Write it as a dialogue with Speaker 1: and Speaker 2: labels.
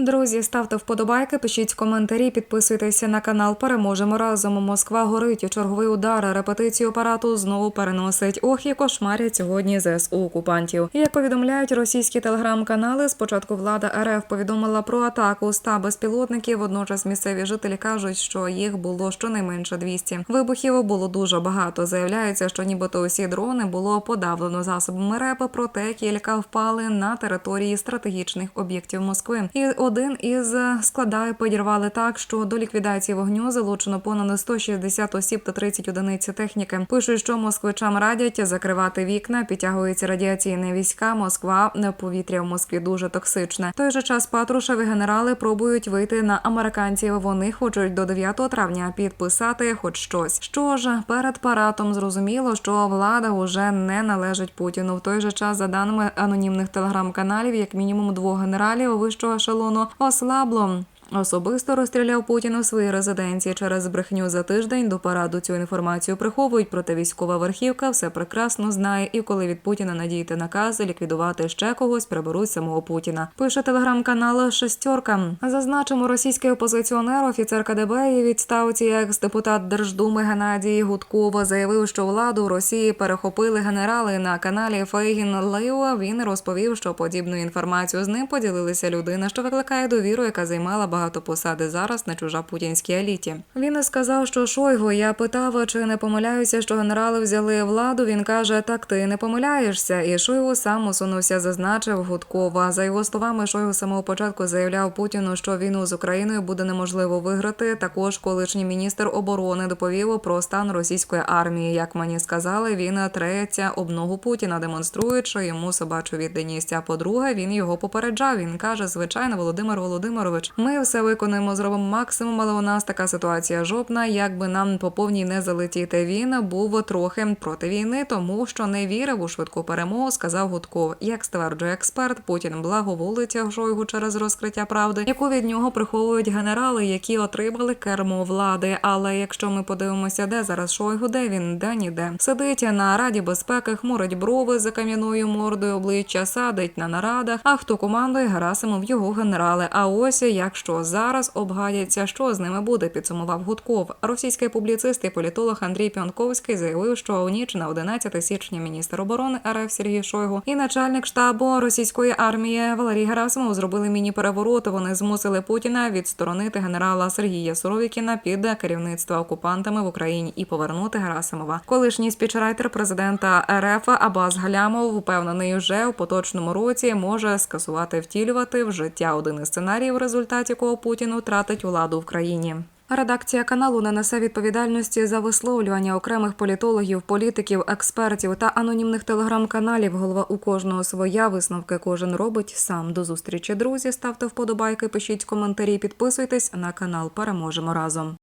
Speaker 1: Друзі, ставте вподобайки, пишіть коментарі, підписуйтеся на канал. Переможемо разом. Москва горить. Черговий удар. Репетицію апарату знову переносить. Ох, і кошмарять сьогодні ЗСУ окупантів. Як повідомляють російські телеграм-канали, спочатку влада РФ повідомила про атаку ста безпілотників. Водночас місцеві жителі кажуть, що їх було щонайменше 200. Вибухів було дуже багато. Заявляється, що нібито усі дрони було подавлено засобами РЕП, проте кілька впали на території стратегічних об'єктів Москви. І один із складів підірвали так, що до ліквідації вогню залучено понад 160 осіб та 30 одиниць техніки. Пишуть, що москвичам радять закривати вікна, підтягуються радіаційні війська. Москва повітря в Москві дуже токсичне. Той же час патрушеві генерали пробують вийти на американців. Вони хочуть до 9 травня підписати хоч щось. Що ж, перед паратом зрозуміло, що влада уже не належить Путіну. В той же час, за даними анонімних телеграм-каналів, як мінімум двох генералів вищого ешелону ослабло. Особисто розстріляв Путін у своїй резиденції через брехню за тиждень. До параду цю інформацію приховують. Проте військова верхівка все прекрасно знає. І коли від Путіна надійте накази ліквідувати ще когось, приберуть самого Путіна. Пише телеграм-канал Шестерка. Зазначимо, російський опозиціонер, офіцер КДБ і відставці екс-депутат Держдуми Геннадій Гудкова заявив, що владу в Росії перехопили генерали на каналі Фейгін Лео. Він розповів, що подібну інформацію з ним поділилися людина, що викликає довіру, яка займала багато посади зараз на чужа путінській еліті. Він сказав, що Шойгу я питав, чи не помиляюся, що генерали взяли владу. Він каже: Так ти не помиляєшся. І Шойгу сам усунувся, зазначив Гудкова. За його словами, Шойгу самого початку заявляв Путіну, що війну з Україною буде неможливо виграти. Також колишній міністр оборони доповів про стан російської армії. Як мені сказали, він треться об ногу Путіна, демонструючи йому собачу відданість. А по-друге, він його попереджав. Він каже: звичайно, Володимир Володимирович, ми все виконуємо, зробимо максимум, але у нас така ситуація жопна. Як би нам по повній не залетіти. Він був трохи проти війни, тому що не вірив у швидку перемогу. Сказав Гудков. Як стверджує експерт, Путін благоволить Шойгу через розкриття правди, яку від нього приховують генерали, які отримали кермо влади. Але якщо ми подивимося, де зараз Шойгу, де він, де ніде сидить на раді безпеки, хмурить брови за кам'яною мордою, обличчя садить на нарадах. А хто командує Герасимов його генерали? А ось якщо зараз обгадяться, що з ними буде, підсумував Гудков. Російський публіцист і політолог Андрій Піонковський заявив, що у ніч на 11 січня міністр оборони РФ Сергій Шойгу і начальник штабу російської армії Валерій Герасимов зробили міні-переворот. Вони змусили Путіна відсторонити генерала Сергія Суровікіна під керівництво окупантами в Україні і повернути Герасимова. Колишній спічрайтер президента РФ Абаз Галямов впевнений, вже у поточному році може скасувати втілювати в життя один із сценаріїв, в результаті якого Путін втратить владу в країні. Редакція каналу не несе відповідальності за висловлювання окремих політологів, політиків, експертів та анонімних телеграм-каналів. Голова у кожного своя висновки кожен робить сам. До зустрічі, друзі. Ставте вподобайки, пишіть коментарі, підписуйтесь на канал. Переможемо разом.